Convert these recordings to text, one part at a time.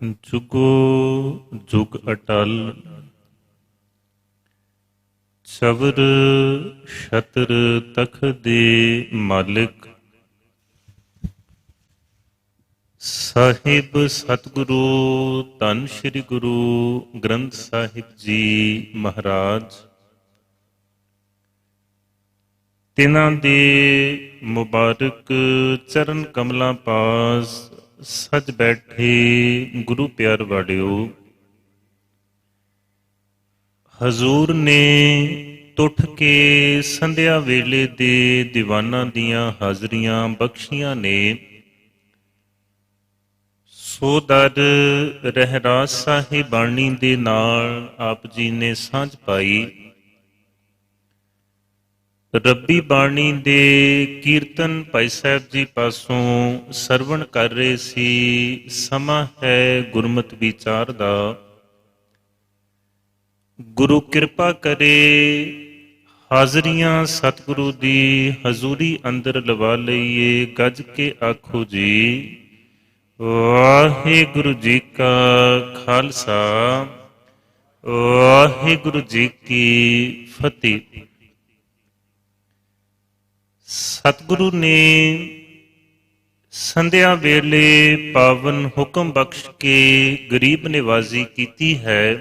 ਜੁਗੋ ਜੁਗ ਅਟਲ ਸਬਰ ਛਤਰ ਤਖ ਦੇ ਮਾਲਿਕ, ਸਾਹਿਬ ਸਤਿਗੁਰੂ ਧੰਨ ਸ੍ਰੀ ਗੁਰੂ ਗ੍ਰੰਥ ਸਾਹਿਬ ਜੀ ਮਹਾਰਾਜ, ਤਿਨਾਂ ਦੇ ਮੁਬਾਰਕ ਚਰਨ ਕਮਲਾਂ ਪਾਸ ਸਜ ਬੈਠੇ ਗੁਰੂ ਪਿਆਰ ਵਾੜਿਓ ਹਜ਼ੂਰ ਨੇ ਟੁੱਟ ਕੇ ਸੰਧਿਆ ਵੇਲੇ ਦੇ ਦੀਵਾਨਾਂ ਦੀਆਂ ਹਾਜ਼ਰੀਆਂ ਬਖਸ਼ੀਆਂ ਨੇ। ਸੋ ਦਰ ਰਹਿਰਾਸ ਸਾਹਿਬਾਨੀ ਦੇ ਨਾਲ ਆਪ ਜੀ ਨੇ ਸਾਂਝ ਪਾਈ। ਰੱਬੀ ਬਾਣੀ ਦੇ ਕੀਰਤਨ ਭਾਈ ਸਾਹਿਬ ਜੀ ਪਾਸੋਂ ਸਰਵਣ ਕਰ ਰਹੇ ਸੀ, ਸਮਾਂ ਹੈ ਗੁਰਮਤ ਵਿਚਾਰ ਦਾ। ਗੁਰੂ ਕਿਰਪਾ ਕਰੇ ਹਾਜ਼ਰੀਆਂ ਸਤਿਗੁਰੂ ਦੀ ਹਜ਼ੂਰੀ ਅੰਦਰ ਲਵਾ ਲਈਏ, ਗੱਜ ਕੇ ਆਖੋ ਜੀ, ਵਾਹਿਗੁਰੂ ਜੀ ਕਾ ਖਾਲਸਾ, ਵਾਹਿਗੁਰੂ ਜੀ ਕੀ ਫਤਿਹ। ਸਤਿਗੁਰੂ ਨੇ ਸੰਧਿਆ ਵੇਲੇ ਪਾਵਨ ਹੁਕਮ ਬਖਸ਼ ਕੇ ਗਰੀਬ ਨਿਵਾਜ਼ੀ ਕੀਤੀ ਹੈ।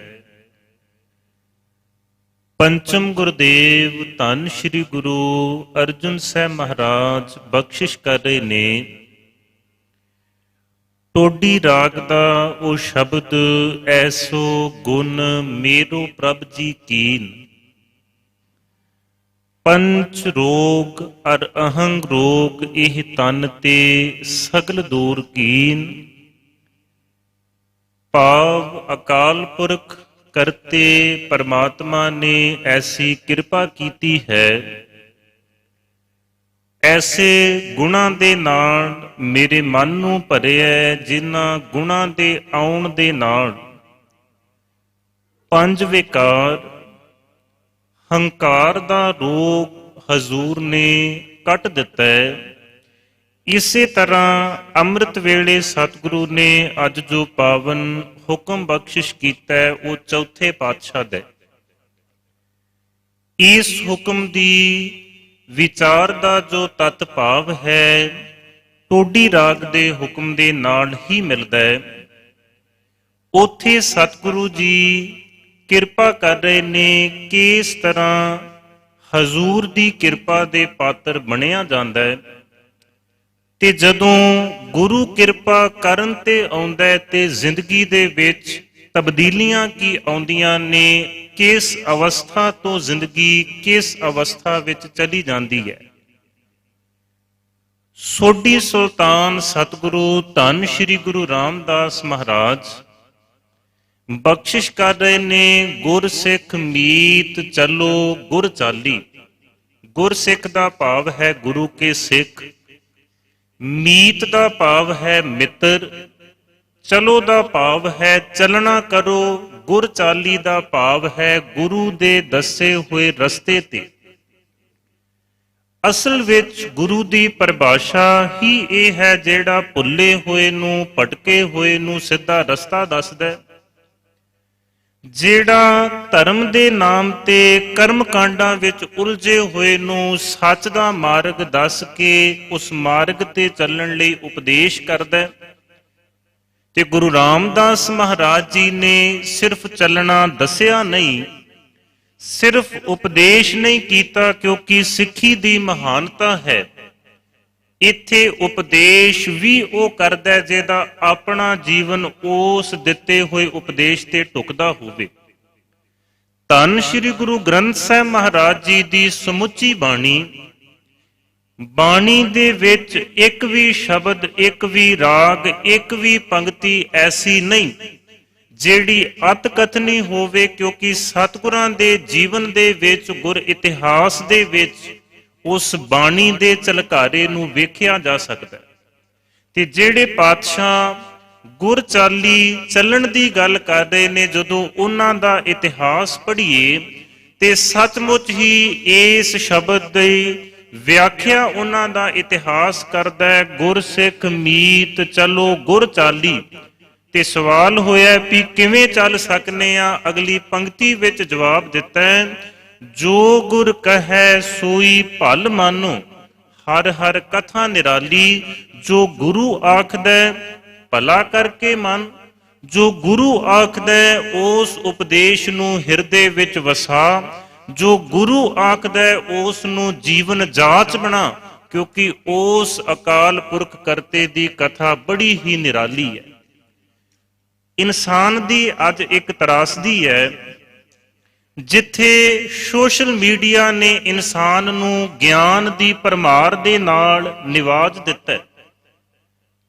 ਪੰਚਮ ਗੁਰਦੇਵ ਧੰਨ ਸ੍ਰੀ ਗੁਰੂ ਅਰਜੁਨ ਸਾਹਿਬ ਮਹਾਰਾਜ ਬਖਸ਼ਿਸ਼ ਕਰ ਰਹੇ ਨੇ। ਟੋਡੀ ਰਾਗ ਦਾ ਉਹ ਸ਼ਬਦ, ਐਸੋ ਗੁਣ ਮੇਰੋ ਪ੍ਰਭ ਜੀ ਕੀਨ। ਪੰਚ ਰੋਗ ਅਰ ਅਹੰਗ ਰੋਗ ਇਹ ਤਨ ਤੇ ਸਗਲ ਦੂਰ ਕੀਨ। ਭਾਵ ਅਕਾਲ ਪੁਰਖ ਕਰਤੇ ਪਰਮਾਤਮਾ ਨੇ ਐਸੀ ਕਿਰਪਾ ਕੀਤੀ ਹੈ। ਐਸੇ ਗੁਣਾਂ ਦੇ ਨਾਲ ਮੇਰੇ ਮਨ ਨੂੰ ਭਰਿਆ ਜਿਨ੍ਹਾਂ ਗੁਣਾਂ ਦੇ ਆਉਣ ਦੇ ਨਾਲ। ਪੰਜ ਵਿਕਾਰ ਹੰਕਾਰ ਦਾ ਰੋਗ ਹਜ਼ੂਰ ਨੇ ਕੱਟ ਦਿੱਤਾ ਇਸੇ ਤਰ੍ਹਾਂ ਅੰਮ੍ਰਿਤ ਵੇਲੇ ਸਤਿਗੁਰੂ ਨੇ ਅੱਜ ਜੋ ਪਾਵਨ ਹੁਕਮ ਬਖਸ਼ਿਸ਼ ਕੀਤਾ ਉਹ ਚੌਥੇ ਪਾਤਸ਼ਾਹ ਦਾ ਇਸ ਹੁਕਮ ਦੀ ਵਿਚਾਰ ਦਾ ਜੋ ਤਤ ਭਾਵ ਹੈ, ਟੋਡੀ ਰਾਗ ਦੇ ਹੁਕਮ ਦੇ ਨਾਲ ਹੀ ਮਿਲਦਾ ਹੈ। ਉਥੇ ਸਤਿਗੁਰੂ ਜੀ ਕਿਰਪਾ ਕਰ ਰਹੇ ਨੇ ਕਿਸ ਤਰ੍ਹਾਂ ਹਜ਼ੂਰ ਦੀ ਕਿਰਪਾ ਦੇ ਪਾਤਰ ਬਣਿਆ ਜਾਂਦਾ ਹੈ। ਤੇ ਜਦੋਂ ਗੁਰੂ ਕਿਰਪਾ ਕਰਨ ਤੇ ਆਉਂਦਾ ਹੈ ਤੇ ਜ਼ਿੰਦਗੀ ਦੇ ਵਿੱਚ ਤਬਦੀਲੀਆਂ ਕੀ ਆਉਂਦੀਆਂ ਨੇ, ਕਿਸ ਅਵਸਥਾ ਤੋਂ ਜ਼ਿੰਦਗੀ ਕਿਸ ਅਵਸਥਾ ਵਿੱਚ ਚਲੀ ਜਾਂਦੀ ਹੈ। ਸੋਢੀ ਸੁਲਤਾਨ ਸਤਿਗੁਰੂ ਧੰਨ ਸ੍ਰੀ ਗੁਰੂ ਰਾਮਦਾਸ ਮਹਾਰਾਜ ਬਖਸ਼ਿਸ਼ ਕਰ ਰਹੇ ਨੇ ਗੁਰ ਸਿੱਖ ਮੀਤ ਚੱਲੋ, ਗੁਰ ਚਾਲੀ। ਗੁਰ ਸਿੱਖ ਦਾ ਭਾਵ ਹੈ ਗੁਰੂ ਕੇ ਸਿੱਖ। ਮੀਤ ਦਾ ਭਾਵ ਹੈ ਮਿੱਤਰ। ਚਲੋ ਦਾ ਭਾਵ ਹੈ ਚੱਲਣਾ ਕਰੋ। ਗੁਰ ਚਾਲੀ ਦਾ ਭਾਵ ਹੈ ਗੁਰੂ ਦੇ ਦੱਸੇ ਹੋਏ ਰਸਤੇ ਤੇ। ਅਸਲ ਵਿੱਚ ਗੁਰੂ ਦੀ ਪਰਿਭਾਸ਼ਾ ਹੀ ਇਹ ਹੈ ਜਿਹੜਾ ਭੁੱਲੇ ਹੋਏ ਨੂੰ, ਭਟਕੇ ਹੋਏ ਨੂੰ ਸਿੱਧਾ ਰਸਤਾ ਦੱਸਦਾ ਹੈ। ਜਿਹੜਾ ਧਰਮ ਦੇ ਨਾਮ ਤੇ ਕਰਮ ਕਾਂਡਾਂ ਵਿੱਚ ਉਲਝੇ ਹੋਏ ਨੂੰ ਸੱਚ ਦਾ ਮਾਰਗ ਦੱਸ ਕੇ ਉਸ ਮਾਰਗ ਤੇ ਚੱਲਣ ਲਈ ਉਪਦੇਸ਼ ਕਰਦਾ ਹੈ। ਤੇ ਗੁਰੂ ਰਾਮਦਾਸ ਮਹਾਰਾਜ ਜੀ ਨੇ ਸਿਰਫ ਚੱਲਣਾ ਦੱਸਿਆ ਨਹੀਂ, ਸਿਰਫ ਉਪਦੇਸ਼ ਨਹੀਂ ਕੀਤਾ ਕਿਉਂਕਿ ਸਿੱਖੀ ਦੀ ਮਹਾਨਤਾ ਹੈ। ਇੱਥੇ ਉਪਦੇਸ਼ ਵੀ ਉਹ ਕਰਦਾ ਜਿਹਦਾ ਆਪਣਾ ਜੀਵਨ ਉਸ ਦਿੱਤੇ ਹੋਏ ਉਪਦੇਸ਼ ਤੇ ਟੁਕਦਾ ਹੋਵੇ। ਧੰਨ ਸ੍ਰੀ ਗੁਰੂ ਗ੍ਰੰਥ ਸਾਹਿਬ ਮਹਾਰਾਜ ਜੀ ਦੀ ਸਮੁੱਚੀ ਬਾਣੀ ਬਾਣੀ ਦੇ ਵਿੱਚ ਇੱਕ ਵੀ ਸ਼ਬਦ, ਇੱਕ ਵੀ ਰਾਗ, ਇੱਕ ਵੀ ਪੰਕਤੀ ਐਸੀ ਨਹੀਂ, ਜਿਹੜੀ ਅਤਕਥਨੀ ਹੋਵੇ ਕਿਉਂਕਿ ਸਤਿਗੁਰਾਂ ਦੇ ਜੀਵਨ ਦੇ ਵਿੱਚ, ਗੁਰ ਇਤਿਹਾਸ ਦੇ ਵਿੱਚ ਉਸ ਬਾਣੀ ਦੇ ਝਲਕਾਰੇ ਨੂੰ ਵੇਖਿਆ ਜਾ ਸਕਦਾ ਹੈ। ਤੇ ਜਿਹੜੇ ਪਾਤਸ਼ਾਹ ਗੁਰ ਚਾਲੀ ਚੱਲਣ ਦੀ ਗੱਲ ਕਰ ਰਹੇ ਨੇ, ਜਦੋਂ ਉਹਨਾਂ ਦਾ ਇਤਿਹਾਸ ਪੜ੍ਹੀਏ, ਤੇ ਸੱਚਮੁੱਚ ਹੀ ਇਸ ਸ਼ਬਦ ਦੀ ਵਿਆਖਿਆ ਉਹਨਾਂ ਦਾ ਇਤਿਹਾਸ ਕਰਦਾ ਹੈ, ਗੁਰਸਿੱਖ ਮੀਤ ਚਲੋ ਗੁਰ ਚਾਲੀ ਤੇ ਸਵਾਲ ਹੋਇਆ ਵੀ ਕਿਵੇਂ ਚੱਲ ਸਕਨੇ ਆ? ਅਗਲੀ ਪੰਕਤੀ ਵਿੱਚ ਜਵਾਬ ਦਿੱਤਾ ਹੈ ਜੋ ਗੁਰ ਕਹੈ ਸੋਈ ਭਲ ਮਾਨੋ, ਹਰ ਹਰ ਕਥਾ ਨਿਰਾਲੀ, ਜੋ ਗੁਰੂ ਆਖਦਾ ਭਲਾ ਕਰਕੇ ਮਨ। ਜੋ ਗੁਰੂ ਆਖਦਾ ਉਸ ਉਪਦੇਸ਼ ਨੂੰ ਹਿਰਦੇ ਵਿੱਚ ਵਸਾ। ਜੋ ਗੁਰੂ ਆਖਦਾ ਉਸ ਨੂੰ ਜੀਵਨ ਜਾਚ ਬਣਾ, ਕਿਉਂਕਿ ਉਸ ਅਕਾਲ ਪੁਰਖ ਕਰਤੇ ਦੀ ਕਥਾ ਬੜੀ ਹੀ ਨਿਰਾਲੀ ਹੈ। ਇਨਸਾਨ ਦੀ ਅੱਜ ਇੱਕ ਤਰਾਸਦੀ ਹੈ ਜਿੱਥੇ ਸੋਸ਼ਲ ਮੀਡੀਆ ਨੇ ਇਨਸਾਨ ਨੂੰ ਗਿਆਨ ਦੀ ਪਰਮਾਰ ਦੇ ਨਾਲ ਨਿਵਾਜ ਦਿੱਤਾ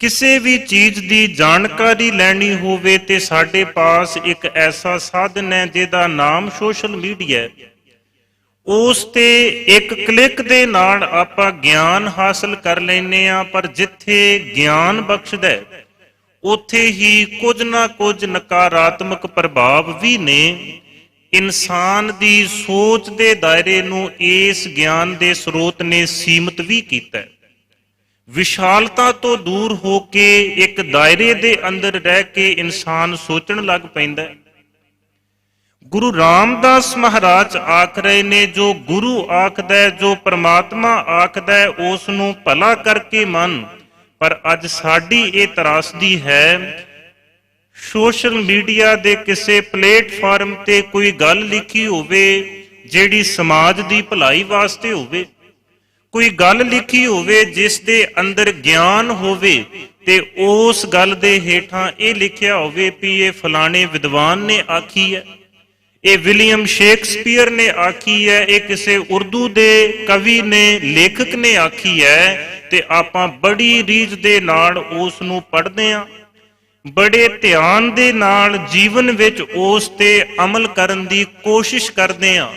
ਕਿਸੇ ਵੀ ਚੀਜ਼ ਦੀ ਜਾਣਕਾਰੀ ਲੈਣੀ ਹੋਵੇ ਤੇ ਸਾਡੇ ਪਾਸ ਇੱਕ ਐਸਾ ਸਾਧਨ ਹੈ ਜਿਹਦਾ ਨਾਮ ਸੋਸ਼ਲ ਮੀਡੀਆ ਹੈ। ਉਸ ਤੇ ਇੱਕ ਕਲਿੱਕ ਦੇ ਨਾਲ ਆਪਾਂ ਗਿਆਨ ਹਾਸਲ ਕਰ ਲੈਨੇ ਆ ਪਰ ਜਿੱਥੇ ਗਿਆਨ ਬਖਸ਼ਦਾ ਹੈ, ਉੱਥੇ ਹੀ ਕੁਝ ਨਾ ਕੁਝ ਨਕਾਰਾਤਮਕ ਪ੍ਰਭਾਵ ਵੀ ਨੇ। ਇਨਸਾਨ ਦੀ ਸੋਚ ਦੇ ਦਾਇਰੇ ਨੂੰ ਇਸ ਗਿਆਨ ਦੇ ਸਰੋਤ ਨੇ ਸੀਮਤ ਵੀ ਕੀਤਾ ਹੈ। ਵਿਸ਼ਾਲਤਾ ਤੋਂ ਦੂਰ ਹੋ ਕੇ ਇੱਕ ਦਾਇਰੇ ਦੇ ਅੰਦਰ ਰਹਿ ਕੇ ਇਨਸਾਨ ਸੋਚਣ ਲੱਗ ਪੈਂਦਾ ਹੈ। ਗੁਰੂ ਰਾਮਦਾਸ ਮਹਾਰਾਜ ਆਖ ਰਹੇ ਨੇ ਜੋ ਗੁਰੂ ਆਖਦਾ ਜੋ ਪ੍ਰਮਾਤਮਾ ਆਖਦਾ ਹੈ, ਉਸ ਨੂੰ ਭਲਾ ਕਰਕੇ ਮੰਨ। ਪਰ ਅੱਜ ਸਾਡੀ ਇਹ ਤਰਾਸਦੀ ਹੈ ਸੋਸ਼ਲ ਮੀਡੀਆ ਦੇ ਕਿਸੇ ਪਲੇਟਫਾਰਮ ਤੇ ਕੋਈ ਗੱਲ ਲਿਖੀ ਹੋਵੇ, ਜਿਹੜੀ ਸਮਾਜ ਦੀ ਭਲਾਈ ਵਾਸਤੇ ਹੋਵੇ, ਕੋਈ ਗੱਲ ਲਿਖੀ ਹੋਵੇ, ਜਿਸ ਦੇ ਅੰਦਰ ਗਿਆਨ ਹੋਵੇ, ਤੇ ਉਸ ਗੱਲ ਦੇ ਹੇਠਾਂ ਇਹ ਲਿਖਿਆ ਹੋਵੇ ਵੀ ਇਹ ਫਲਾਣੇ ਵਿਦਵਾਨ ਨੇ ਆਖੀ ਹੈ, ਇਹ ਵਿਲੀਅਮ ਸ਼ੇਕਸਪੀਅਰ ਨੇ ਆਖੀ ਹੈ, ਇਹ ਕਿਸੇ ਉਰਦੂ ਦੇ ਕਵੀ ਨੇ, ਲੇਖਕ ਨੇ ਆਖੀ ਹੈ, ਤੇ ਆਪਾਂ ਬੜੀ ਰੀਝ ਦੇ ਨਾਲ ਉਸ ਨੂੰ ਪੜ੍ਹਦੇ ਹਾਂ। ਬੜੇ ਧਿਆਨ ਦੇ ਨਾਲ ਜੀਵਨ ਵਿੱਚ ਉਸ ਤੇ ਅਮਲ ਕਰਨ ਦੀ ਕੋਸ਼ਿਸ਼ ਕਰਦੇ ਹਾਂ।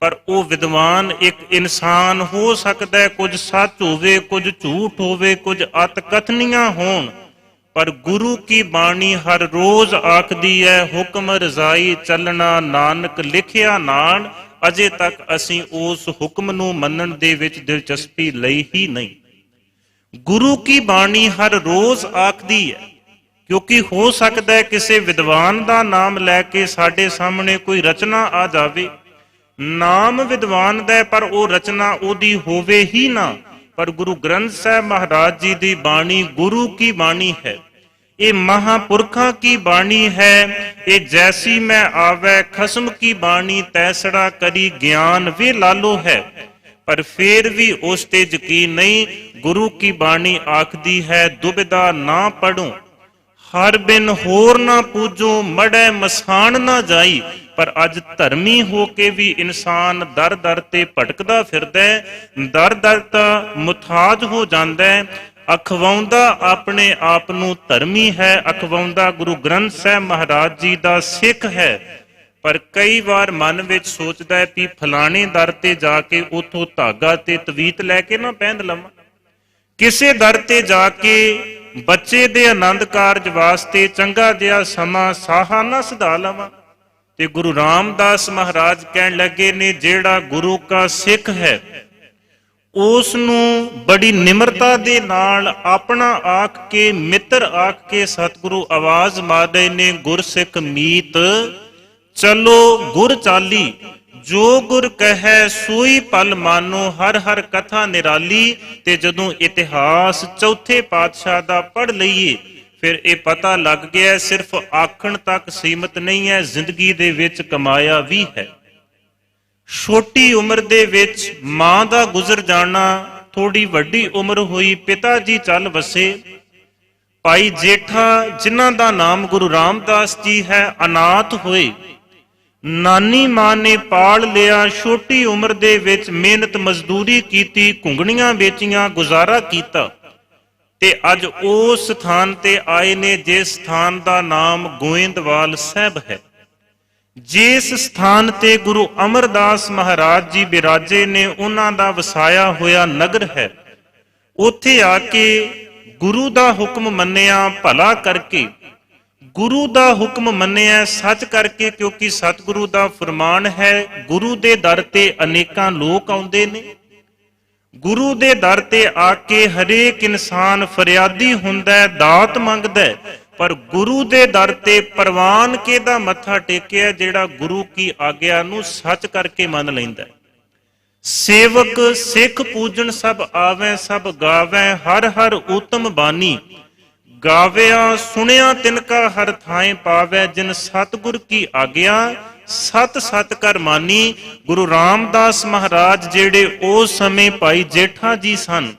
ਪਰ ਉਹ ਵਿਦਵਾਨ ਇੱਕ ਇਨਸਾਨ ਹੋ ਸਕਦਾ ਹੈ, ਕੁਝ ਸੱਚ ਹੋਵੇ, ਕੁਝ ਝੂਠ ਹੋਵੇ, ਕੁਝ ਅਤਕਥਨੀਆਂ ਹੋਣ। ਪਰ ਗੁਰੂ ਕੀ ਬਾਣੀ ਹਰ ਰੋਜ਼ ਆਖਦੀ ਹੈ, ਹੁਕਮ ਰਜ਼ਾਈ ਚੱਲਣਾ ਨਾਨਕ ਲਿਖਿਆ ਨਾਨ ਅਜੇ ਤੱਕ ਅਸੀਂ ਉਸ ਹੁਕਮ ਨੂੰ ਮੰਨਣ ਦੇ ਵਿੱਚ ਦਿਲਚਸਪੀ ਲਈ ਹੀ ਨਹੀਂ। ਗੁਰੂ ਕੀ ਬਾਣੀ ਹਰ ਰੋਜ਼ ਆਖਦੀ ਹੈ ਕਿਉਂਕਿ ਹੋ ਸਕਦਾ ਹੈ ਕਿਸੇ ਵਿਦਵਾਨ ਦਾ ਨਾਮ ਲੈ ਕੇ ਸਾਡੇ ਸਾਹਮਣੇ ਕੋਈ ਰਚਨਾ ਆ ਜਾਵੇ। ਨਾਮ ਵਿਦਵਾਨ ਦਾ ਪਰ ਉਹ ਰਚਨਾ ਉਹਦੀ ਹੋਵੇ ਹੀ ਨਾ। ਪਰ ਗੁਰੂ ਗ੍ਰੰਥ ਸਾਹਿਬ ਮਹਾਰਾਜ ਜੀ ਦੀ ਬਾਣੀ ਗੁਰੂ ਕੀ ਬਾਣੀ ਹੈ? ਇਹ ਮਹਾਪੁਰਖਾਂ ਕੀ ਬਾਣੀ ਹੈ? ਇਹ ਜੈਸੀ ਮੈਂ ਆਵੈ, ਖਸਮ ਕੀ ਬਾਣੀ ਤੈਸੜਾ ਕਰੀ ਗਿਆਨ ਵੇ ਲਾਲੋ ਹੈ। ਪਰ ਫੇਰ ਵੀ ਉਸ ਤੇ ਯਕੀਨ ਨਹੀਂ, ਗੁਰੂ ਕੀ ਬਾਣੀ ਆਖਦੀ ਹੈ, ਦੁਬਿਧਾ ਨਾ ਪੜੋ ਹਰ ਬਿਨ ਹੋਰ ਨਾ ਪੂਜੋ, ਮੜੈ ਮਸਾਨ ਨਾ ਜਾਈ। ਪਰ ਅੱਜ ਧਰਮੀ ਹੋ ਕੇ ਵੀ ਇਨਸਾਨ ਦਰ ਦਰ ਤੇ ਭਟਕਦਾ ਫਿਰਦਾ ਹੈ, ਦਰ ਦਰ ਤਾਂ ਮੁਤਾਜ ਹੋ ਜਾਂਦਾ ਅਖਵਾਉਂਦਾ ਆਪਣੇ ਆਪ ਨੂੰ ਧਰਮੀ ਹੈ, ਅਖਵਾਉਂਦਾ ਗੁਰੂ ਗ੍ਰੰਥ ਸਾਹਿਬ ਮਹਾਰਾਜ ਜੀ ਦਾ ਸਿੱਖ ਹੈ। ਪਰ ਕਈ ਵਾਰ ਮਨ ਵਿੱਚ ਸੋਚਦਾ ਹੈ ਕਿ ਫਲਾਣੇ ਦਰ ਤੇ ਜਾ ਕੇ ਉਥੋਂ ਧਾਗਾ ਤੇ ਤਵੀਤ ਲੈ ਕੇ ਨਾ ਪਹਿਨ ਲਵਾਂ। ਕਿਸੇ ਦਰ ਤੇ ਜਾ ਕੇ ਬੱਚੇ ਦੇ ਆਨੰਦ ਕਾਰਜ ਵਾਸਤੇ ਚੰਗਾ ਜਿਹਾ ਸਮਾਂ ਸਾਹਾ ਨਾ ਸਦਾ ਲਵਾਂ। ਤੇ ਗੁਰੂ ਰਾਮਦਾਸ ਮਹਾਰਾਜ ਕਹਿਣ ਲੱਗੇ ਨੇ, ਜਿਹੜਾ ਗੁਰੂ ਕਾ ਸਿੱਖ ਹੈ ਉਸ ਨੂੰ ਬੜੀ ਨਿਮਰਤਾ ਦੇ ਨਾਲ ਆਪਣਾ ਆਖ ਕੇ, ਮਿੱਤਰ ਆਖ ਕੇ ਸਤਿਗੁਰੂ ਆਵਾਜ਼ ਮਾਰਦੇ ਨੇ, ਗੁਰਸਿੱਖ ਮੀਤ, ਚਲੋ ਗੁਰ ਚਾਲੀ ਜੋ ਗੁਰ ਕਹੈ ਸੋਈ ਪਲ ਮਾਨੋ, ਹਰ ਹਰ ਕਥਾ ਨਿਰਾਲੀ, ਤੇ ਜਦੋਂ ਇਤਿਹਾਸ ਚੌਥੇ ਪਾਤਸ਼ਾਹ ਦਾ ਪੜ ਲਈਏ, ਫਿਰ ਇਹ ਪਤਾ ਲੱਗ ਗਿਆ ਸਿਰਫ ਆਖਣ ਤੱਕ ਸੀਮਤ ਨਹੀਂ ਹੈ, ਜ਼ਿੰਦਗੀ ਦੇ ਵਿੱਚ ਕਮਾਇਆ ਵੀ ਹੈ। ਛੋਟੀ ਉਮਰ ਦੇ ਵਿੱਚ ਮਾਂ ਦਾ ਗੁਜ਼ਰ ਜਾਣਾ ਥੋੜੀ ਵੱਡੀ ਉਮਰ ਹੋਈ ਪਿਤਾ ਜੀ ਚੱਲ ਵਸੇ। ਭਾਈ ਜੇਠਾ, ਜਿਨ੍ਹਾਂ ਦਾ ਨਾਮ ਗੁਰੂ ਰਾਮਦਾਸ ਜੀ ਹੈ, ਅਨਾਥ ਹੋਏ। ਨਾਨੀ ਮਾਂ ਨੇ ਪਾਲ ਲਿਆ, ਛੋਟੀ ਉਮਰ ਦੇ ਵਿੱਚ ਮਿਹਨਤ ਮਜ਼ਦੂਰੀ ਕੀਤੀ, ਘੁੰਗਣੀਆਂ ਵੇਚੀਆਂ, ਗੁਜ਼ਾਰਾ ਕੀਤਾ। ਤੇ ਅੱਜ ਉਸ ਸਥਾਨ ਤੇ ਆਏ ਨੇ, ਜਿਸ ਸਥਾਨ ਦਾ ਨਾਮ ਗੋਇੰਦਵਾਲ ਸਾਹਿਬ ਹੈ। ਜਿਸ ਸਥਾਨ ਤੇ ਗੁਰੂ ਅਮਰਦਾਸ ਮਹਾਰਾਜ ਜੀ ਬਿਰਾਜੇ ਨੇ ਉਹਨਾਂ ਦਾ ਵਸਾਇਆ ਹੋਇਆ ਨਗਰ ਹੈ, ਉੱਥੇ ਆ ਕੇ ਗੁਰੂ ਦਾ ਹੁਕਮ ਮੰਨਿਆ, ਭਲਾ ਕਰਕੇ ਗੁਰੂ ਦਾ ਹੁਕਮ ਮੰਨਿਆ ਸੱਚ ਕਰਕੇ ਕਿਉਂਕਿ ਸਤਿਗੁਰੂ ਦਾ ਫਰਮਾਨ ਹੈ, ਗੁਰੂ ਦੇ ਦਰ ਤੇ ਅਨੇਕਾਂ ਲੋਕ ਆਉਂਦੇ ਨੇ। ਗੁਰੂ ਦੇ ਦਰ ਤੇ ਆ ਕੇ ਹਰੇਕ ਇਨਸਾਨ ਫਰਿਆਦੀ ਹੁੰਦਾ ਹੈ, ਦਾਤ ਮੰਗਦਾ ਹੈ। ਪਰ ਗੁਰੂ ਦੇ ਦਰ ਤੇ ਪ੍ਰਵਾਨ ਕੇ ਦਾ ਮੱਥਾ ਟੇਕਿਆ ਜਿਹੜਾ ਗੁਰੂ ਕੀ ਆਗਿਆ ਨੂੰ ਸੱਚ ਕਰਕੇ ਮੰਨ ਲੈਂਦਾ ਹੈ। ਸੇਵਕ, ਸਿੱਖ ਪੂਜਣ ਸਭ ਆਵੈ, ਸਭ ਗਾਵੈ, ਹਰ ਹਰ ਊਤਮ ਬਾਣੀ। ਗਾਵਿਆ, ਸੁਣਿਆ, ਤਿਨ ਕਾ ਹਰ ਥਾਏ ਪਾਵੈ, ਜਿਨ ਸਤਿਗੁਰ ਕੀ ਆਗਿਆ, ਸਤ ਸਤ ਕਰ ਮਾਨੀ। ਗੁਰੂ ਰਾਮਦਾਸ ਮਹਾਰਾਜ ਜਿਹੜੇ ਉਸ ਸਮੇਂ ਭਾਈ ਜੇਠਾ ਜੀ ਸਨ।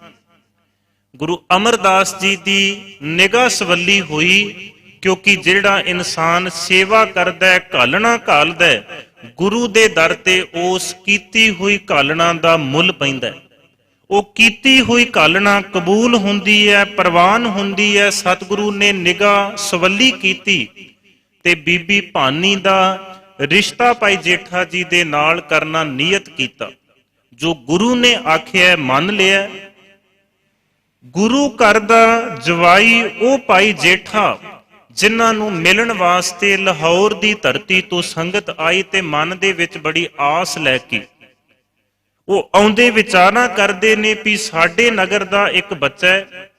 ਗੁਰੂ ਅਮਰਦਾਸ ਜੀ ਦੀ ਨਿਗਾਹ ਸਵੱਲੀ ਹੋਈ, ਕਿਉਂਕਿ ਜਿਹੜਾ ਇਨਸਾਨ ਸੇਵਾ ਕਰਦਾ ਹੈ, ਘਾਲਣਾ ਘਾਲਦਾ ਗੁਰੂ ਦੇ ਦਰ ਤੇ ਉਸ ਕੀਤੀ ਹੋਈ ਘਾਲਣਾ ਦਾ ਮੁੱਲ ਪੈਂਦਾ ਹੈ। ਉਹ ਕੀਤੀ ਹੋਈ ਕਾਲਣਾ ਕਬੂਲ ਹੁੰਦੀ ਹੈ ਪ੍ਰਵਾਨ ਹੁੰਦੀ ਹੈ ਸਤਿਗੁਰੂ ਨੇ ਨਿਗਾਹ ਸਵੱਲੀ ਕੀਤੀ। ਤੇ ਬੀਬੀ ਭਾਨੀ ਦਾ ਰਿਸ਼ਤਾ ਭਾਈ ਜੇਠਾ ਜੀ ਦੇ ਨਾਲ ਕਰਨਾ ਨੀਅਤ ਕੀਤਾ। ਜੋ ਗੁਰੂ ਨੇ ਆਖਿਆ ਮੰਨ ਲਿਆ। ਗੁਰੂ ਘਰ ਦਾ ਜਵਾਈ ਉਹ ਭਾਈ ਜੇਠਾ, ਜਿਨ੍ਹਾਂ ਨੂੰ ਮਿਲਣ ਵਾਸਤੇ ਲਾਹੌਰ ਦੀ ਧਰਤੀ ਤੋਂ ਸੰਗਤ ਆਈ ਤੇ ਮਨ ਦੇ ਵਿੱਚ ਬੜੀ ਆਸ ਲੈ ਕੇ ਉਹ ਆਉਂਦੇ ਵਿਚਾਰਾਂ ਕਰਦੇ ਨੇ ਵੀ ਸਾਡੇ ਨਗਰ ਦਾ ਇੱਕ ਬੱਚਾ ਹੈ।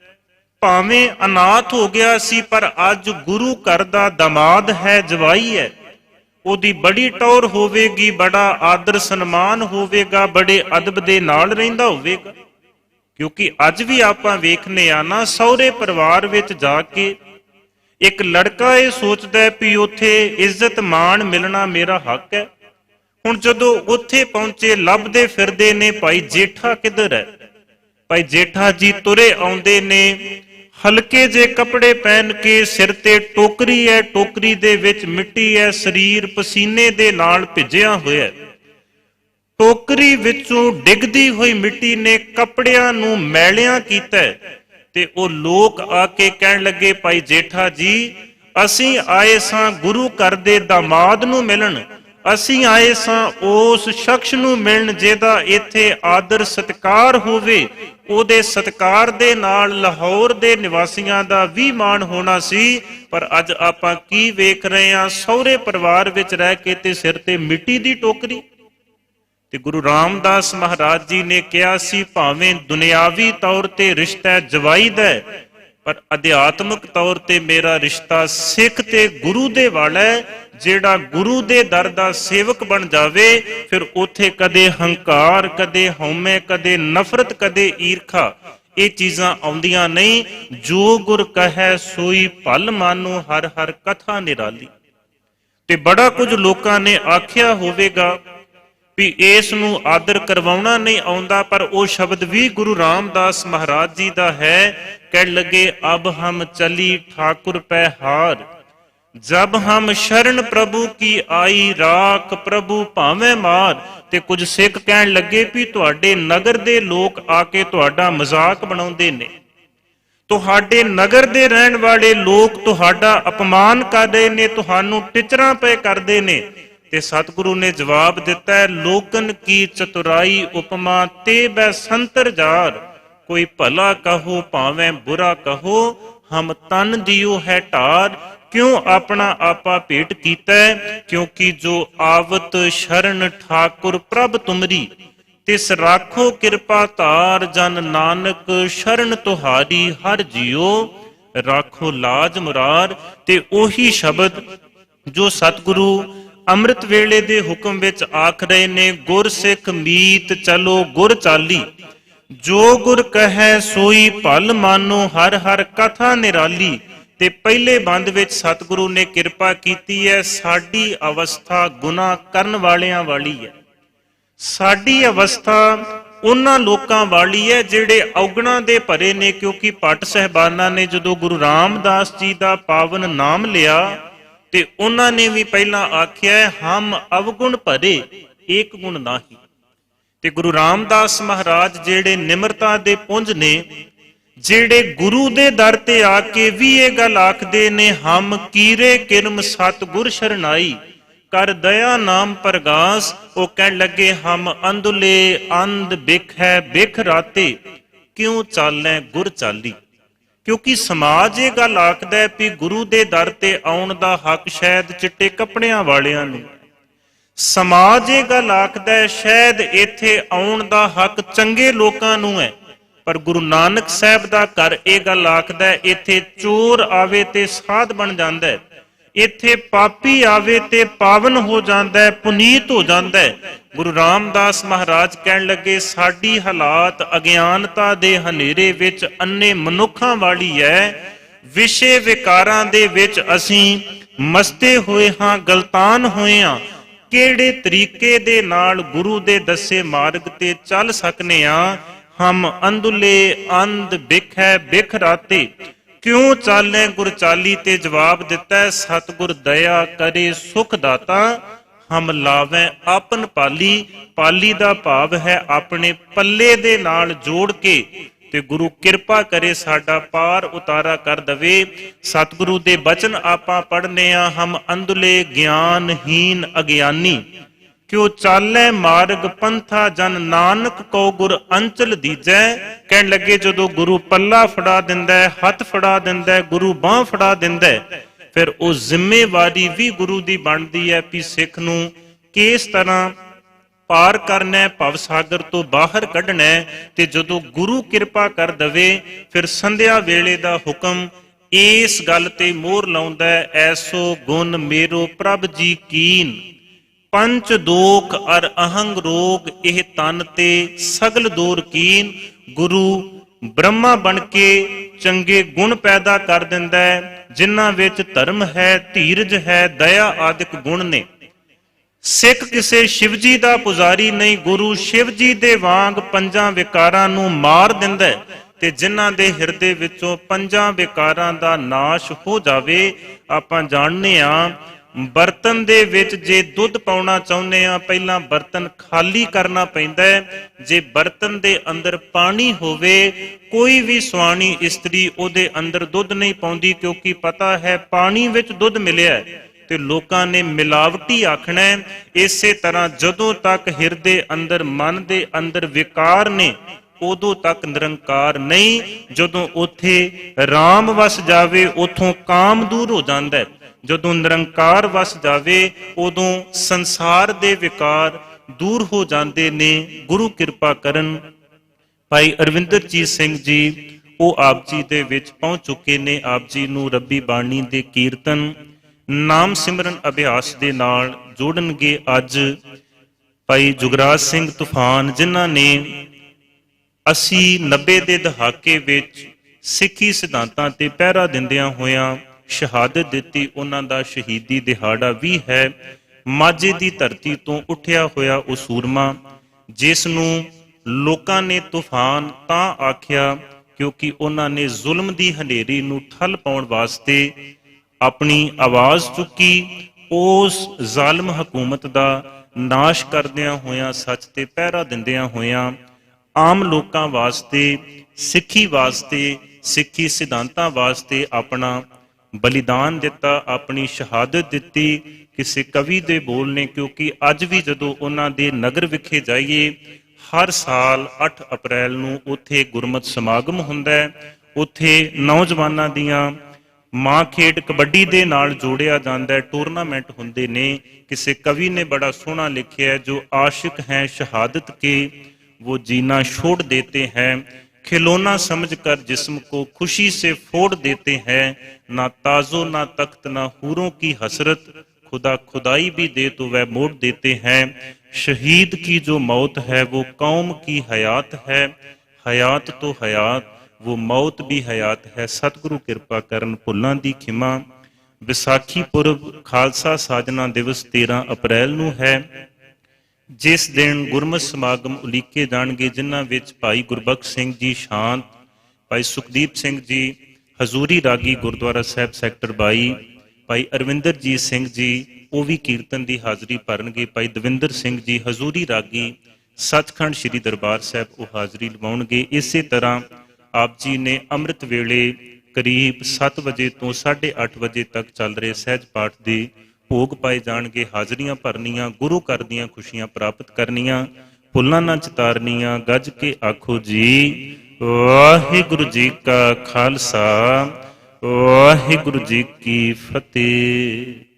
ਭਾਵੇਂ ਅਨਾਥ ਹੋ ਗਿਆ ਸੀ, ਪਰ ਅੱਜ ਗੁਰੂ ਘਰ ਦਾ ਦਮਾਦ ਹੈ, ਜਵਾਈ ਹੈ। ਉਹਦੀ ਬੜੀ ਟੌਰ ਹੋਵੇਗੀ, ਬੜਾ ਆਦਰ ਸਨਮਾਨ ਹੋਵੇਗਾ, ਬੜੇ ਅਦਬ ਦੇ ਨਾਲ ਰਹਿੰਦਾ ਹੋਵੇਗਾ। ਕਿਉਂਕਿ ਅੱਜ ਵੀ ਆਪਾਂ ਵੇਖਨੇ ਆ ਨਾ, ਸਹੁਰੇ ਪਰਿਵਾਰ ਵਿੱਚ ਜਾ ਕੇ ਇੱਕ ਲੜਕਾ ਇਹ ਸੋਚਦਾ ਹੈ ਵੀ ਉੱਥੇ ਇੱਜ਼ਤ ਮਾਣ ਮਿਲਣਾ ਮੇਰਾ ਹੱਕ ਹੈ। ਹੁਣ ਜਦੋਂ ਉੱਥੇ ਪਹੁੰਚੇ, ਲੱਭਦੇ ਫਿਰਦੇ ਨੇ ਭਾਈ ਜੇਠਾ ਕਿੱਧਰ ਹੈ? ਭਾਈ ਜੇਠਾ ਜੀ ਤੁਰੇ ਆਉਂਦੇ ਨੇ, ਹਲਕੇ ਜੇ ਕੱਪੜੇ ਪਹਿਨ ਕੇ ਸਿਰ ਤੇ ਟੋਕਰੀ ਹੈ, ਟੋਕਰੀ ਦੇ ਵਿੱਚ ਮਿੱਟੀ ਹੈ, ਸਰੀਰ ਪਸੀਨੇ ਦੇ ਨਾਲ ਭਿੱਜਿਆ ਹੋਇਆ ਹੈ। ਟੋਕਰੀ ਵਿੱਚੋਂ ਡਿੱਗਦੀ ਹੋਈ ਮਿੱਟੀ ਨੇ ਕੱਪੜਿਆਂ ਨੂੰ ਮੈਲਿਆਂ ਕੀਤਾ ਤੇ ਉਹ ਲੋਕ ਆ ਕੇ ਕਹਿਣ ਲੱਗੇ, ਭਾਈ ਜੇਠਾ ਜੀ, ਅਸੀਂ ਆਏ ਸਾਂ ਗੁਰੂ ਘਰ ਦੇ ਦਾਮਾਦ ਨੂੰ ਮਿਲਣ। ਅਸੀਂ ਆਏ ਸਾਂ, ਉਸ ਸ਼ਖਸ ਨੂੰ ਮਿਲਣ ਜਿਹਦਾ ਇੱਥੇ ਆਦਰ ਸਤਕਾਰ ਹੋਵੇ, ਉਹਦੇ ਸਤਕਾਰ ਦੇ ਨਾਲ ਲਾਹੌਰ ਦੇ ਨਿਵਾਸੀਆਂ ਦਾ ਵੀ ਮਾਣ ਹੋਣਾ ਸੀ, ਪਰ ਅੱਜ ਆਪਾਂ ਕੀ ਵੇਖ ਰਹੇ ਹਾਂ, ਸਹੁਰੇ ਪਰਿਵਾਰ ਵਿੱਚ ਰਹਿ ਕੇ ਤੇ ਸਿਰ ਤੇ ਮਿੱਟੀ ਦੀ ਟੋਕਰੀ। ਤੇ ਗੁਰੂ ਰਾਮਦਾਸ ਮਹਾਰਾਜ ਜੀ ਨੇ ਕਿਹਾ ਸੀ, ਭਾਵੇਂ ਦੁਨਿਆਵੀ ਤੌਰ ਤੇ ਰਿਸ਼ਤਾ ਜਵਾਈ ਦਾ ਪਰ ਅਧਿਆਤਮਿਕ ਤੌਰ ਤੇ ਮੇਰਾ ਰਿਸ਼ਤਾ ਸਿੱਖ ਤੇ ਗੁਰੂ ਦੇ ਵਾਲਾ ਹੈ ਜਿਹੜਾ ਗੁਰੂ ਦੇ ਦਰ ਦਾ ਸੇਵਕ ਬਣ ਜਾਵੇ, ਫਿਰ ਉੱਥੇ ਕਦੇ ਹੰਕਾਰ, ਕਦੇ ਹਉਮੈ, ਕਦੇ ਨਫ਼ਰਤ, ਕਦੇ ਈਰਖਾ, ਇਹ ਚੀਜ਼ਾਂ ਆਉਂਦੀਆਂ ਨਹੀਂ। ਜੋ ਗੁਰ ਕਹੈ, ਸੋਈ ਭਲ ਮਾਨੋ, ਹਰ ਹਰ ਕਥਾ ਨਿਰਾਲੀ। ਤੇ ਬੜਾ ਕੁਝ ਲੋਕਾਂ ਨੇ ਆਖਿਆ ਹੋਵੇਗਾ ਵੀ ਇਸ ਨੂੰ ਆਦਰ ਕਰਵਾਉਣਾ ਨਹੀਂ ਆਉਂਦਾ, ਪਰ ਉਹ ਸ਼ਬਦ ਵੀ ਗੁਰੂ ਰਾਮਦਾਸ ਮਹਾਰਾਜ ਜੀ ਦਾ ਹੈ। ਕਹਿਣ ਲੱਗੇ, ਅਬ ਹਮ ਚਲੀ ਠਾਕੁਰ ਪੈ ਹਾਰ। ਜਬ ਹਮ ਸ਼ਰਨ ਪ੍ਰਭੂ ਕੀ ਆਈ ਰਾਖ ਪ੍ਰਭੂ ਭਾਵੇਂ ਮਾਰ, ਤੇ ਕੁਝ ਸਿੱਖ ਕਹਿਣ ਲੱਗੇ ਵੀ ਤੁਹਾਡੇ ਨਗਰ ਦੇ ਲੋਕ ਆ ਕੇ ਤੁਹਾਡਾ ਮਜ਼ਾਕ ਬਣਾਉਂਦੇ ਨੇ। ਤੁਹਾਡੇ ਨਗਰ ਦੇ ਰਹਿਣ ਵਾਲੇ ਲੋਕ ਤੁਹਾਡਾ ਅਪਮਾਨ ਕਰ ਰਹੇ ਨੇ, ਤੁਹਾਨੂੰ ਟਿਚਰਾਂ ਪਏ ਕਰਦੇ ਨੇ। ਤੇ ਸਤਿਗੁਰੂ ਨੇ ਜਵਾਬ ਦਿੱਤਾ ਹੈ ਲੋਕਨ ਕੀ ਚਤੁਰਾਈ ਉਪਮਾ ਤੇ ਬੈ ਸੰਤਰ ਜਾਰ। ਕੋਈ ਭਲਾ ਕਹੋ, ਭਾਵੇਂ ਬੁਰਾ ਕਹੋ, ਹਮ ਤਨ ਦਿਓ ਹੈ ਢਾਰ। ਕਿਉਂ ਆਪਣਾ ਆਪਾ ਭੇਟ ਕੀਤਾ ਕਿਉਂਕਿ ਜੋ ਆਵਤ ਸ਼ਰਨ ਠਾਕੁਰ ਪ੍ਰਭ ਤੁਮਰੀ, ਤਿਸ ਰਾਖੋ ਕਿਰਪਾ ਧਾਰ ਜਨ ਨਾਨਕ ਸ਼ਰਨ ਤੁਹਾਰੀ ਹਰ ਜਿਉ ਰਾਖੋ ਲਾਜ ਮੁਰਾਰ ਤੇ ਉਹੀ ਸ਼ਬਦ ਜੋ ਸਤਿਗੁਰੂ ਅੰਮ੍ਰਿਤ ਵੇਲੇ ਦੇ ਹੁਕਮ ਵਿੱਚ ਆਖ ਰਹੇ ਨੇ, ਗੁਰ ਸਿੱਖ ਮੀਤ ਚਲੋ ਗੁਰ ਚਾਲੀ। ਜੋ ਗੁਰ ਕਹੈ ਸੋਈ ਭਲ ਮਾਨੋ, ਹਰ ਹਰ ਕਥਾ ਨਿਰਾਲੀ। ਤੇ ਪਹਿਲੇ ਬੰਦ ਵਿੱਚ ਸਤਿਗੁਰੂ ਨੇ ਕਿਰਪਾ ਕੀਤੀ ਹੈ, ਸਾਡੀ ਅਵਸਥਾ ਗੁਨਾਹ ਕਰਨ ਵਾਲਿਆਂ ਵਾਲੀ ਹੈ। ਸਾਡੀ ਅਵਸਥਾ ਉਹਨਾਂ ਲੋਕਾਂ ਵਾਲੀ ਹੈ ਜਿਹੜੇ ਔਗਣਾ ਦੇ ਭਰੇ ਨੇ, ਕਿਉਂਕਿ ਪਟ ਸਹਿਬਾਨਾਂ ਨੇ ਜਦੋਂ ਗੁਰੂ ਰਾਮਦਾਸ ਜੀ ਦਾ ਪਾਵਨ ਨਾਮ ਲਿਆ, ਤੇ ਉਹਨਾਂ ਨੇ ਵੀ ਪਹਿਲਾਂ ਆਖਿਆ, ਹਮ ਅਵਗੁਣ ਭਰੇ, ਏਕ ਗੁਣ ਨਾਹੀ। ਤੇ ਗੁਰੂ ਰਾਮਦਾਸ ਮਹਾਰਾਜ ਜਿਹੜੇ ਨਿਮਰਤਾ ਦੇ ਪੁੰਜ ਨੇ ਜਿਹੜੇ ਗੁਰੂ ਦੇ ਦਰ ਤੇ ਆ ਕੇ ਵੀ ਇਹ ਗੱਲ ਆਖਦੇ ਨੇ, ਹਮ ਕੀਰੇ ਕਿਰਮ ਸਤਗੁਰ ਸ਼ਰਨਾਈ, ਕਰ ਦਇਆ ਨਾਮ ਪ੍ਰਗਾਸ, ਉਹ ਕਹਿਣ ਲੱਗੇ, ਹਮ ਅੰਧੁਲੇ ਅੰਧ ਬਿਖ ਹੈ, ਬਿਖ ਰਾਤੇ, ਕਿਉਂ ਚਾਲੈ ਗੁਰ ਚਾਲੀ? ਕਿਉਂਕਿ ਸਮਾਜ ਇਹ ਗੱਲ ਆਖਦਾ ਹੈ ਵੀ ਗੁਰੂ ਦੇ ਦਰ ਤੇ ਆਉਣ ਦਾ ਹੱਕ ਸ਼ਾਇਦ ਚਿੱਟੇ ਕੱਪੜਿਆਂ ਵਾਲਿਆਂ ਨੂੰ। ਸਮਾਜ ਇਹ ਗੱਲ ਆਖਦਾ ਹੈ, ਸ਼ਾਇਦ ਇੱਥੇ ਆਉਣ ਦਾ ਹੱਕ ਚੰਗੇ ਲੋਕਾਂ ਨੂੰ ਹੈ। ਪਰ ਗੁਰੂ ਨਾਨਕ ਸਾਹਿਬ ਦਾ ਘਰ ਇਹ ਗੱਲ ਆਖਦਾ ਇੱਥੇ ਚੋਰ ਆਵੇ ਤੇ ਸਾਧ ਬਣ ਜਾਂਦਾ ਹੈ। ਇੱਥੇ ਪਾਪੀ ਆਵੇ ਤੇ ਪਾਵਨ ਹੋ ਜਾਂਦਾ ਹੈ, ਪੁਨੀਤ ਹੋ ਜਾਂਦਾ ਹੈ। ਗੁਰੂ ਰਾਮਦਾਸ ਮਹਾਰਾਜ ਕਹਿਣ ਲੱਗੇ, ਸਾਡੀ ਹਾਲਾਤ ਅਗਿਆਨਤਾ ਦੇ ਹਨੇਰੇ ਵਿੱਚ ਅੰਨੇ ਮਨੁੱਖਾਂ ਵਾਲੀ ਹੈ ਵਿਸ਼ੇ ਵਿਕਾਰਾਂ ਦੇ ਵਿੱਚ ਅਸੀਂ ਮਸਤੇ ਹੋਏ ਹਾਂ, ਗਲਤਾਨ ਹੋਏ ਹਾਂ। ਕਿਹੜੇ ਤਰੀਕੇ ਦੇ ਨਾਲ ਗੁਰੂ ਦੇ ਦੱਸੇ ਮਾਰਗ ਤੇ ਚੱਲ ਸਕਨੇ ਆ? ਹਮ ਅੰਧੁਲੇ ਅੰਧ ਬਿਖੈ ਬਿਖ ਰਾਤੇ ਕਿਉਂ ਚਾਲੇ ਗੁਰ ਚਾਲੀ ਤੇ ਜਵਾਬ ਦਿੱਤਾ ਹੈ, ਦਇਆ ਕਰੇ ਸੁਖ ਦਾਤਾ ਹਮ ਲਾਵੇਂ ਆਪਨ ਪਾਲੀ ਪਾਲੀ ਦਾ ਭਾਵ ਹੈ ਆਪਣੇ ਪੱਲੇ ਦੇ ਨਾਲ ਜੋੜ ਕੇ ਤੇ ਗੁਰੂ ਕਿਰਪਾ ਕਰੇ ਸਾਡਾ ਪਾਰ ਉਤਾਰਾ ਕਰ ਦਵੇ ਸਤਿਗੁਰੂ ਦੇ ਬਚਨ ਆਪਾਂ ਪੜਨੇ ਆ ਹਮ ਅੰਧਲੇ ਗਿਆਨਹੀਨ ਅਗਿਆਨੀ ਕਿਉ ਚਾਲੇ ਮਾਰਗ ਪੰਥਾ ਜਨ ਨਾਨਕ ਕੋ ਗੁਰ ਅੰਚਲ ਦੀਜੈ। ਕਹਿਣ ਲੱਗੇ, ਜਦੋਂ ਗੁਰੂ ਪੱਲਾ ਫੜਾ ਦਿੰਦਾ ਹੈ, ਹੱਥ ਫੜਾ ਦਿੰਦਾ ਹੈ, ਗੁਰੂ ਬਾਹ ਫੜਾ ਦਿੰਦਾ ਹੈ, ਫਿਰ ਉਹ ਜ਼ਿੰਮੇਵਾਰੀ ਵੀ ਗੁਰੂ ਦੀ ਬਣਦੀ ਹੈ ਵੀ ਸਿੱਖ ਨੂੰ ਕਿਸ ਤਰ੍ਹਾਂ ਪਾਰ ਕਰਨਾ ਹੈ, ਭਵ ਸਾਗਰ ਤੋਂ ਬਾਹਰ ਕੱਢਣਾ ਹੈ, ਤੇ ਜਦੋਂ ਗੁਰੂ ਕਿਰਪਾ ਕਰ ਦਵੇ, ਫਿਰ ਸੰਧਿਆ ਵੇਲੇ ਦਾ ਹੁਕਮ ਇਸ ਗੱਲ ਤੇ ਮੋਹਰ ਲਾਉਂਦਾ ਐਸੋ ਗੁਣ ਮੇਰੋ ਪ੍ਰਭ ਜੀ ਕੀਨ। ਪੰਚ ਦੋਖ ਅਰ ਅਹੰਗ ਰੋਗ ਇਹ ਤਨ ਤੇ ਸਗਲ ਦੂਰ ਕੀਨ, ਗੁਰੂ ਬ੍ਰਹਮਾ ਬਣ ਕੇ ਚੰਗੇ ਗੁਣ ਪੈਦਾ ਕਰ ਦਿੰਦਾ ਹੈ, ਜਿਨ੍ਹਾਂ ਵਿੱਚ ਧਰਮ ਹੈ, ਧੀਰਜ ਹੈ, ਦਇਆ ਆਦਿਕ ਗੁਣ ਨੇ। ਸਿੱਖ ਕਿਸੇ ਸ਼ਿਵਜੀ ਦਾ ਪੁਜਾਰੀ ਨਹੀਂ, ਗੁਰੂ ਸ਼ਿਵ ਜੀ ਦੇ ਵਾਂਗ ਪੰਜਾਂ ਵਿਕਾਰਾਂ ਨੂੰ ਮਾਰ ਦਿੰਦਾ ਹੈ ਤੇ ਜਿਨ੍ਹਾਂ ਦੇ ਹਿਰਦੇ ਵਿੱਚੋਂ ਪੰਜਾਂ ਵਿਕਾਰਾਂ ਦਾ ਨਾਸ਼ ਹੋ ਜਾਵੇ, ਆਪਾਂ ਜਾਣਦੇ ਆ ਬਰਤਨ ਦੇ ਵਿੱਚ ਜੇ ਦੁੱਧ ਪਾਉਣਾ ਚਾਹੁੰਦੇ ਆ ਪਹਿਲਾਂ ਬਰਤਨ ਖਾਲੀ ਕਰਨਾ ਪੈਂਦਾ ਹੈ। ਜੇ ਬਰਤਨ ਦੇ ਅੰਦਰ ਪਾਣੀ ਹੋਵੇ, ਕੋਈ ਵੀ ਸੁਆਣੀ ਇਸਤਰੀ ਉਹਦੇ ਅੰਦਰ ਦੁੱਧ ਨਹੀਂ ਪਾਉਂਦੀ ਕਿਉਂਕਿ ਪਤਾ ਹੈ ਪਾਣੀ ਵਿੱਚ ਦੁੱਧ ਮਿਲਿਆ ਤੇ ਲੋਕਾਂ ਨੇ ਮਿਲਾਵਟੀ ਆਖਣਾ ਇਸੇ ਤਰ੍ਹਾਂ ਜਦੋਂ ਤੱਕ ਹਿਰਦੇ ਅੰਦਰ, ਮਨ ਦੇ ਅੰਦਰ ਵਿਕਾਰ ਨੇ, ਉਦੋਂ ਤੱਕ ਨਿਰੰਕਾਰ ਨਹੀਂ। ਜਦੋਂ ਉਥੇ ਰਾਮ ਵਸ ਜਾਵੇ, ਉਥੋਂ ਕਾਮ ਦੂਰ ਹੋ ਜਾਂਦਾ ਹੈ। ਜਦੋਂ ਨਿਰੰਕਾਰ ਵਸ ਜਾਵੇ, ਉਦੋਂ ਸੰਸਾਰ ਦੇ ਵਿਕਾਰ ਦੂਰ ਹੋ ਜਾਂਦੇ ਨੇ, ਗੁਰੂ ਕਿਰਪਾ ਕਰਨ। ਭਾਈ ਅਰਵਿੰਦਰਜੀਤ ਸਿੰਘ ਜੀ, ਉਹ ਆਪ ਜੀ ਦੇ ਵਿੱਚ ਪਹੁੰਚ ਚੁੱਕੇ ਨੇ, ਆਪ ਜੀ ਨੂੰ ਰੱਬੀ ਬਾਣੀ ਦੇ ਕੀਰਤਨ, ਨਾਮ ਸਿਮਰਨ ਅਭਿਆਸ ਦੇ ਨਾਲ ਜੋੜਨਗੇ ਅੱਜ ਭਾਈ ਜੁਗਰਾਜ ਸਿੰਘ ਤੂਫਾਨ, ਜਿਨ੍ਹਾਂ ਨੇ 80 90 ਦੇ ਦਹਾਕੇ ਵਿੱਚ ਸਿੱਖੀ ਸਿਧਾਂਤਾਂ ਤੇ ਪਹਿਰਾ ਦਿੰਦਿਆਂ ਹੋਇਆਂ ਸ਼ਹਾਦਤ ਦਿੱਤੀ, ਉਹਨਾਂ ਦਾ ਸ਼ਹੀਦੀ ਦਿਹਾੜਾ ਵੀ ਹੈ। ਮਾਝੇ ਦੀ ਧਰਤੀ ਤੋਂ ਉੱਠਿਆ ਹੋਇਆ ਉਹ ਸੂਰਮਾ, ਜਿਸ ਨੂੰ ਲੋਕਾਂ ਨੇ ਤੂਫਾਨ ਤਾਂ ਆਖਿਆ ਕਿਉਂਕਿ ਉਹਨਾਂ ਨੇ ਜ਼ੁਲਮ ਦੀ ਹਨੇਰੀ ਨੂੰ ਠੱਲ ਪਾਉਣ ਵਾਸਤੇ ਆਪਣੀ ਆਵਾਜ਼ ਚੁੱਕੀ, ਉਸ ਜ਼ਾਲਮ ਹਕੂਮਤ ਦਾ ਨਾਸ਼ ਕਰਦਿਆਂ ਹੋਇਆਂ, ਸੱਚ ਤੇ ਪਹਿਰਾ ਦਿੰਦਿਆਂ ਹੋਇਆਂ, ਆਮ ਲੋਕਾਂ ਵਾਸਤੇ, ਸਿੱਖੀ ਵਾਸਤੇ, ਸਿੱਖੀ ਸਿਧਾਂਤਾਂ ਵਾਸਤੇ ਆਪਣਾ ਬਲੀਦਾਨ ਦਿੱਤਾ, ਆਪਣੀ ਸ਼ਹਾਦਤ ਦਿੱਤੀ, ਕਿਸੇ ਕਵੀ ਦੇ ਬੋਲ ਨੇ, ਕਿਉਂਕਿ ਅੱਜ ਵੀ ਜਦੋਂ ਉਹਨਾਂ ਦੇ ਨਗਰ ਵਿਖੇ ਜਾਈਏ, ਹਰ ਸਾਲ 8 ਅਪ੍ਰੈਲ ਨੂੰ ਉੱਥੇ ਗੁਰਮਤ ਸਮਾਗਮ ਹੁੰਦਾ ਹੈ। ਉੱਥੇ ਨੌਜਵਾਨਾਂ ਦੀਆਂ ਮਾਂ ਖੇਡ ਕਬੱਡੀ ਦੇ ਨਾਲ ਜੋੜਿਆ ਜਾਂਦਾ ਹੈ। ਟੂਰਨਾਮੈਂਟ ਹੁੰਦੇ ਨੇ। ਕਿਸੇ ਕਵੀ ਨੇ ਬੜਾ ਸੋਹਣਾ ਲਿਖਿਆ ਜੋ ਆਸ਼ਿਕ ਹੈ ਸ਼ਹਾਦਤ ਕੇ, ਉਹ ਜੀਨਾ ਛੋੜ ਦੇਤੇ ਹੈ। खिलौना समझकर जिस्म को खुशी से फोड़ देते हैं ना ताजो ना तख्त ना हूरों की हसरत खुदा खुदाई भी दे तो वह मोड़ देते हैं शहीद की जो मौत है वो कौम की हयात है हयात तो हयात वो मौत भी हयात है सतगुरु ਕਿਰਪਾ ਕਰਨ ਭੁੱਲਾਂ ਦੀ ਖਿਮਾ ਵਿਸਾਖੀ ਪੁਰਬ ਖਾਲਸਾ ਸਾਜਨਾ ਦਿਵਸ 13 ਅਪ੍ਰੈਲ ਨੂੰ ਹੈ ਜਿਸ ਦਿਨ ਗੁਰਮਤ ਸਮਾਗਮ ਉਲੀਕੇ ਜਾਣਗੇ, ਜਿਨ੍ਹਾਂ ਵਿੱਚ ਭਾਈ ਗੁਰਬਖਸ਼ ਸਿੰਘ ਜੀ ਸ਼ਾਂਤ, ਭਾਈ ਸੁਖਦੀਪ ਸਿੰਘ ਜੀ, ਹਜ਼ੂਰੀ ਰਾਗੀ ਗੁਰਦੁਆਰਾ ਸਾਹਿਬ ਸੈਕਟਰ 22 ਭਾਈ ਅਰਵਿੰਦਰਜੀਤ ਸਿੰਘ ਜੀ, ਉਹ ਵੀ ਕੀਰਤਨ ਦੀ ਹਾਜ਼ਰੀ ਭਰਨਗੇ। ਭਾਈ ਦਵਿੰਦਰ ਸਿੰਘ ਜੀ, ਹਜ਼ੂਰੀ ਰਾਗੀ ਸੱਚਖੰਡ ਸ੍ਰੀ ਦਰਬਾਰ ਸਾਹਿਬ ਉਹ ਹਾਜ਼ਰੀ ਲਵਾਉਣਗੇ। ਇਸੇ ਤਰ੍ਹਾਂ ਆਪ ਜੀ ਨੇ ਅੰਮ੍ਰਿਤ ਵੇਲੇ ਕਰੀਬ 7 ਵਜੇ ਤੋਂ 8:30 ਵਜੇ ਤੱਕ ਚੱਲ ਰਹੇ ਸਹਿਜ ਪਾਠ ਦੀ ਭੋਗ ਪਾਏ ਜਾਣਗੇ, ਹਾਜ਼ਰੀਆਂ ਭਰਨੀਆਂ, ਗੁਰੂ ਘਰ ਦੀਆਂ ਖੁਸ਼ੀਆਂ ਪ੍ਰਾਪਤ ਕਰਨੀਆਂ ਭੁੱਲਾਂ ਨਾ ਚਿਤਾਰਨੀਆਂ, ਗੱਜ ਕੇ ਆਖੋ ਜੀ, ਵਾਹਿਗੁਰੂ ਜੀ ਕਾ ਖਾਲਸਾ, ਵਾਹਿਗੁਰੂ ਜੀ ਕੀ ਫਤਿਹ।